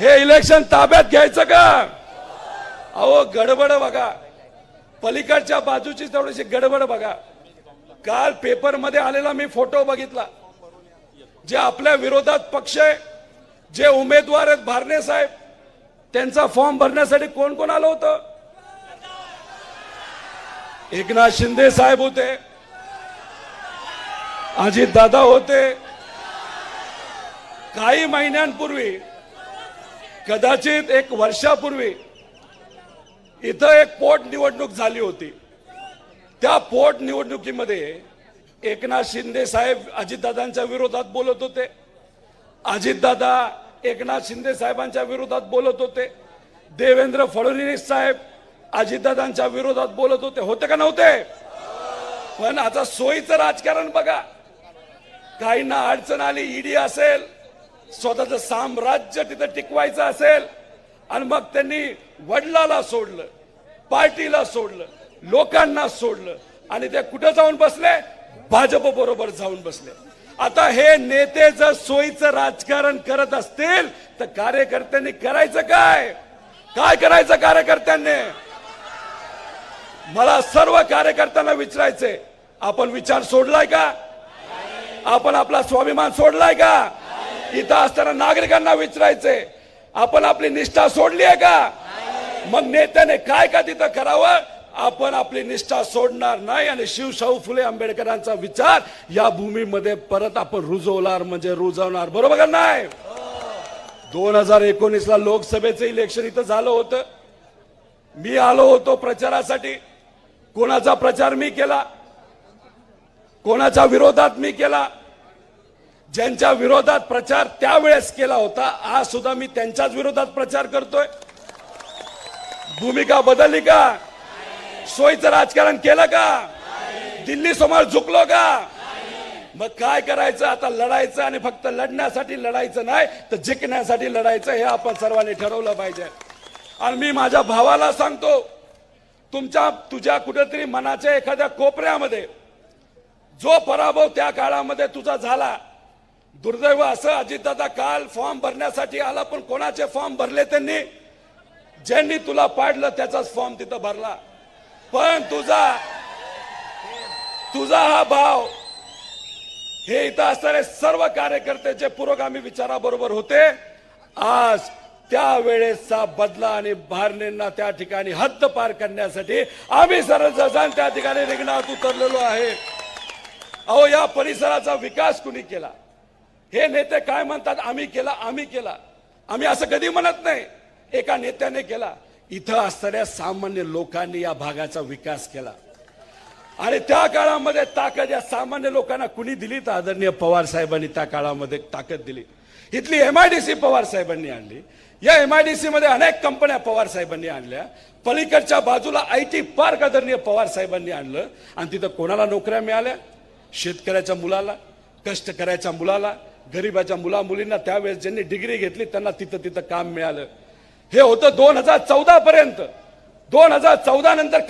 हे इलेक्शन ताब्यात घ्यायचं का? अहो गडबड बघा. पलीकडच्या बाजूची थोडीशी गडबड बघा. काल पेपरमध्ये आलेला मी फोटो बघितला. जे आपल्या विरोधात पक्ष आहे जे उमेदवार आहेत भारणे साहेब त्यांचा फॉर्म भरण्यासाठी कोण कोण आलं होतं? एकनाथ शिंदे साहेब होते. अजित दादा होते. काही महिन्यांपूर्वी कदाचित एक वर्षापूर्वी इथं एक पोटनिवडणूक झाली होती. त्या पोटनिवडणुकीमध्ये एकनाथ शिंदे साहेब अजितदादांच्या विरोधात बोलत होते. अजितदादा एकनाथ शिंदे साहेबांच्या विरोधात बोलत होते. देवेंद्र फडणवीस साहेब अजितदादांच्या विरोधात बोलत होते. होते का नव्हते? पण आता सोयीचं राजकारण बघा. काहींना अडचण आली ईडी असेल स्वतःचं साम्राज्य तिथं टिकवायचं असेल आणि मग त्यांनी वडिलाला सोडलं पार्टीला सोडलं लोकांना सोडलं आणि ते कुठं जाऊन बसले? भाजप बरोबर जाऊन बसले. आता हे नेते जर सोयीचं राजकारण करत असतील तर कार्यकर्त्यांनी करायचं काय? काय करायचं कार्यकर्त्यांनी? मला सर्व कार्यकर्त्यांना विचारायचंय. आपण विचार सोडलाय का? आपण आपला स्वाभिमान सोडलाय का? इथं असताना नागरिकांना विचारायचंय आपण आपली निष्ठा सोडली आहे का? मग नेत्याने काय का तिथं करावं? आपण आपली निष्ठा सोडणार नाही आणि शिवशाहू फुले आंबेडकरांचा विचार या भूमीमध्ये परत आपण रुजवणार म्हणजे रुजवणार. बरोबर का नाही? दोन हजार एकोणीस ला लोकसभेचं इलेक्शन इथं झालं होतं. मी आलो होतो प्रचारासाठी. कोणाचा प्रचार मी केला? कोणाच्या विरोधात मी केला? ज्यांच्या विरोधात प्रचार त्यावेळेस केला होता आज सुद्धा मी त्यांच्याच विरोधात प्रचार करतोय. भूमिका बदलली का? सोयीचं राजकारण केलं का? दिल्ली समोर झुकलो का? मग काय करायचं? आता लढायचं आणि फक्त लढण्यासाठी लढायचं नाही तर जिंकण्यासाठी लढायचं हे आपण सर्वांनी ठरवलं पाहिजे. आणि मी माझ्या भावाला सांगतो तुमच्या तुझ्या कुठेतरी मनाच्या एखाद्या कोपऱ्यामध्ये जो पराभव त्या काळामध्ये तुझा झाला दुर्दैव असं अजितदादा काल फॉर्म भरण्यासाठी आला पण कोणाचे फॉर्म भरले त्यांनी? ज्यांनी तुला पाडलं त्याचाच फॉर्म तिथं भरला. पण तुझा तुझा हा भाव हे इथं असणारे सर्व कार्यकर्त्याचे पुरोगामी विचाराबरोबर होते. आज त्यावेळेसचा बदला आणि भारनेंना त्या ठिकाणी हद्द पार करण्यासाठी आम्ही सर्व जण त्या ठिकाणी रिंगणात उतरलेलो आहे. अहो या परिसराचा विकास कुणी केला? हे नेते काय म्हणतात? आम्ही केला आम्ही केला. आम्ही असं कधी म्हणत नाही. एका नेत्याने केला. इथं असणाऱ्या सामान्य लोकांनी या भागाचा विकास केला. आणि त्या काळामध्ये ताकद या सामान्य लोकांना कुणी दिली? तर आदरणीय पवार साहेबांनी त्या काळामध्ये ताकद दिली. इथली एमआयडीसी पवार साहेबांनी आणली. या एमआयडीसी मध्ये अनेक कंपन्या पवार साहेबांनी आणल्या. पलीकडच्या बाजूला आय टी पार्क आदरणीय पवार साहेबांनी आणलं. आणि तिथं कोणाला नोकऱ्या मिळाल्या? शेतकऱ्याच्या मुलाला कष्ट करायच्या मुलाला गरीबाच्या मुला मुलींना त्यावेळेस ज्यांनी डिग्री घेतली त्यांना तिथं तिथं काम मिळालं. हे होतं दोन हजार चौदा पर्यंत. दोन हजार चौदा नंतर